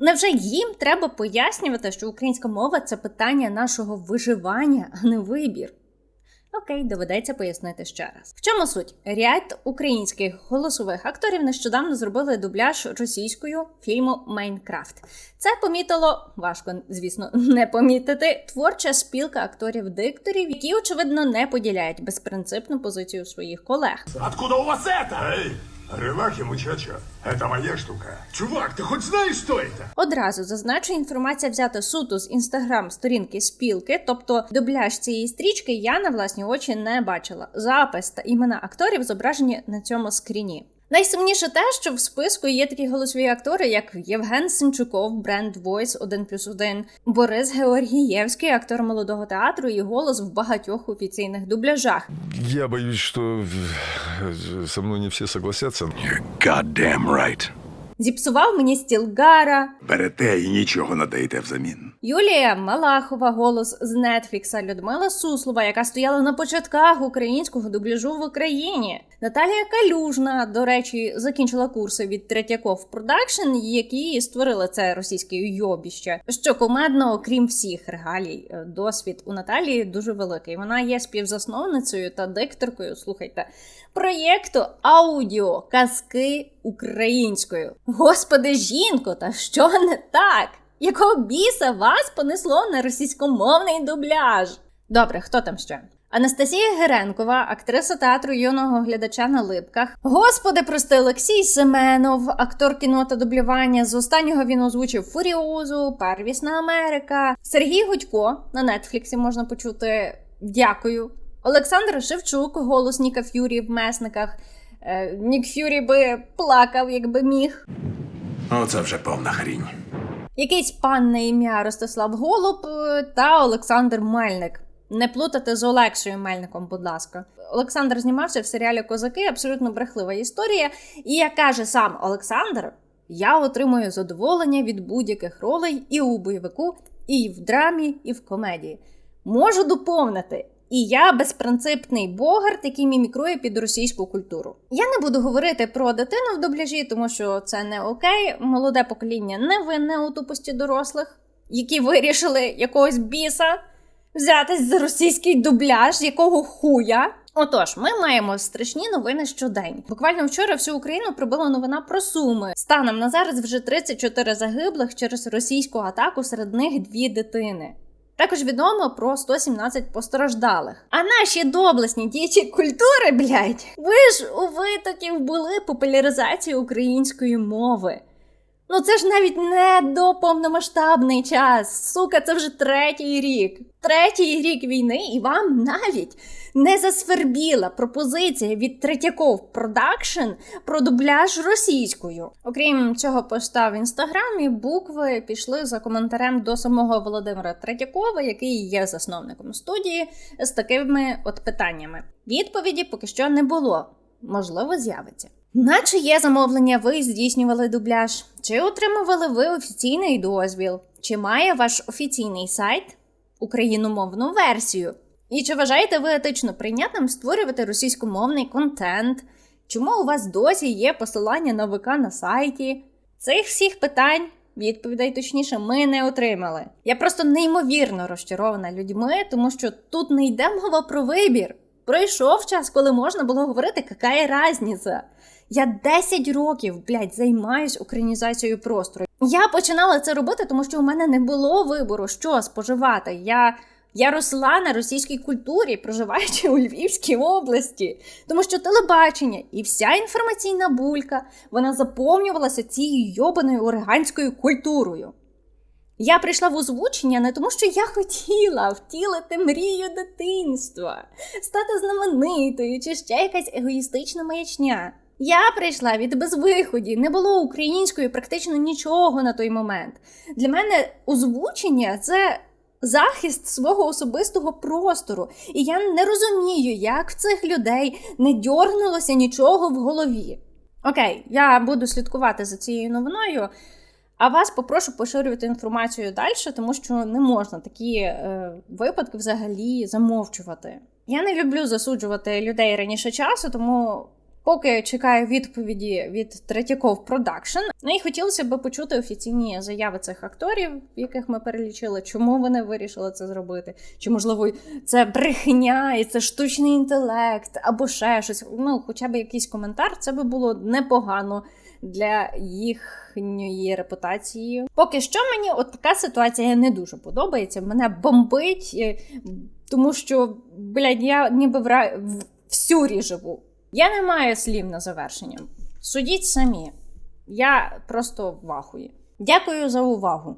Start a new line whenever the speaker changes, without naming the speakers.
Невже їм треба пояснювати, що українська мова це питання нашого виживання, а не вибір? Окей, доведеться пояснити ще раз. В чому суть? Ряд українських голосових акторів нещодавно зробили дубляж російською фільму Майнкрафт. Це помітило важко, звісно, не помітити творча спілка акторів-дикторів, які очевидно не поділяють безпринципну позицію своїх колег.
Откуда у вас?
Эй, релахи, мучачо. Это моя штука.
Чувак, ты хоть знаешь, что это?
Одразу зазначу, інформація взята суто з інстаграм-сторінки спілки, тобто дубляж цієї стрічки я на власні очі не бачила. Запис та імена акторів зображені на цьому скріні. Найсумніше те, що в списку є такі голосові актори, як Євген Синчуков, бренд Voice 1 плюс 1, Борис Георгієвський, актор молодого театру і голос в багатьох офіційних дубляжах.
Я боюсь, что э, со мной не все согласятся.
Goddamn right.
Зіпсував мені стіл Гара,
Берете і нічого надаєте взамін.
Юлія Малахова, голос з Нетфлікса, Людмила Суслова, яка стояла на початках українського дубляжу в Україні. Наталія Калюжна, до речі, закінчила курси від Третьяков Продакшн, які створили це російське йобіще. Що комедно, окрім всіх регалій, е, досвід у Наталії дуже великий. Вона є співзасновницею та дикторкою. Слухайте. Проєкту аудіо казки українською. Господи, жінко, та що не так? Якого біса вас понесло на російськомовний дубляж? Добре, хто там ще? Анастасія Геренкова, актриса театру юного глядача на липках. Господи, прости, Олексій Семенов, актор кіно та дублювання. З останнього він озвучив Фуріозу, Первісна Америка. Сергій Гудько на Нетфліксі можна почути. Дякую. Олександр Шевчук, голос Ніка Ф'юрі в месниках. Е, Нік Ф'юрі би плакав, якби міг.
Оце вже повна хрінь.
Якийсь пан на ім'я Ростислав Голуб е, та Олександр Мельник. Не плутати з Олексою Мельником, будь ласка. Олександр знімався в серіалі Козаки, абсолютно брехлива історія. І як каже сам Олександр, я отримую задоволення від будь-яких ролей і у бойовику, і в драмі, і в комедії. Можу доповнити. І я безпринципний богарт, який мімікрує під російську культуру. Я не буду говорити про дитину в дубляжі, тому що це не окей. Молоде покоління не винне у тупості дорослих, які вирішили якогось біса взятись за російський дубляж, якого хуя. Отож, ми маємо страшні новини щодень. Буквально вчора всю Україну прибила новина про суми. Станом на зараз вже 34 загиблих через російську атаку, серед них дві дитини. Також відомо про 117 постраждалих. А наші доблесні діячі культури, блядь, ви ж у витоків були популяризації української мови. Ну це ж навіть не до повномасштабний час. Сука, це вже третій рік. Третій рік війни, і вам навіть не засвербіла пропозиція від Третьяков Продакшн про дубляж російською. Окрім цього поста в інстаграмі, букви пішли за коментарем до самого Володимира Третьякова, який є засновником студії, з такими от питаннями. Відповіді поки що не було. Можливо, з'явиться. Наче є замовлення, ви здійснювали дубляж? Чи отримували ви офіційний дозвіл? Чи має ваш офіційний сайт україномовну версію? І чи вважаєте ви етично прийнятним створювати російськомовний контент? Чому у вас досі є посилання на ВК на сайті? Цих всіх питань, відповідей точніше, ми не отримали. Я просто неймовірно розчарована людьми, тому що тут не йде мова про вибір. Пройшов час, коли можна було говорити, яка разниця. Я 10 років, блядь, займаюсь українізацією простору. Я починала це робити, тому що у мене не було вибору, що споживати. Я, я росла на російській культурі, проживаючи у Львівській області, тому що телебачення і вся інформаційна булька вона заповнювалася цією йобаною ориганською культурою. Я прийшла в озвучення не тому, що я хотіла втілити мрію дитинства, стати знаменитою чи ще якась егоїстична маячня. Я прийшла від безвиході, не було української практично нічого на той момент. Для мене озвучення це захист свого особистого простору, і я не розумію, як в цих людей не дьорнулося нічого в голові. Окей, я буду слідкувати за цією новиною. А вас попрошу поширювати інформацію далі, тому що не можна такі е, випадки взагалі замовчувати. Я не люблю засуджувати людей раніше часу, тому Поки я чекаю відповіді від Третьяков Продакшн, ну і хотілося б почути офіційні заяви цих акторів, яких ми перелічили, чому вони вирішили це зробити. Чи можливо це брехня, і це штучний інтелект, або ще щось. Ну, хоча б якийсь коментар, це би було непогано для їхньої репутації. Поки що мені от така ситуація не дуже подобається. Мене бомбить, е, тому що, блядь, я ніби в, ра... в сюрі живу. Я не маю слів на завершення. Судіть самі. Я просто в ахуї. Дякую за увагу.